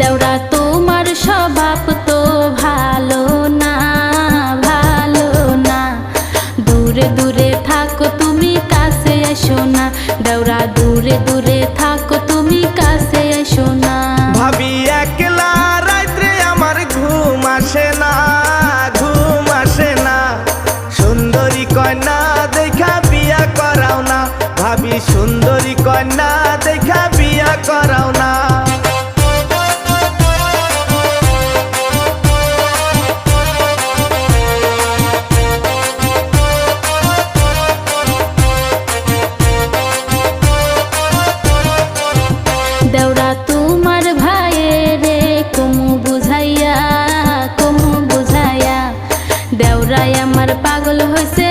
দেওরা, তোমার স্বভাব তো ভালো না ভালো না। দূরে দূরে থাকো, তুমি কাছে এসো না। দেওরা, দূরে দূরে থাকো, তুমি কাছে এসো না। ভাবি একলা, রাত্রে আমার ঘুম আসে না, ঘুম আসে না। সুন্দরী কন্যা, দেখা বিয়া করাও না। ভাবি সুন্দরী কন্যা দেওরা তোমার ভাইয়ের কমু বুঝাইয়া কমু বুঝাইয়া দেওরাই আমার পাগল হয়েছে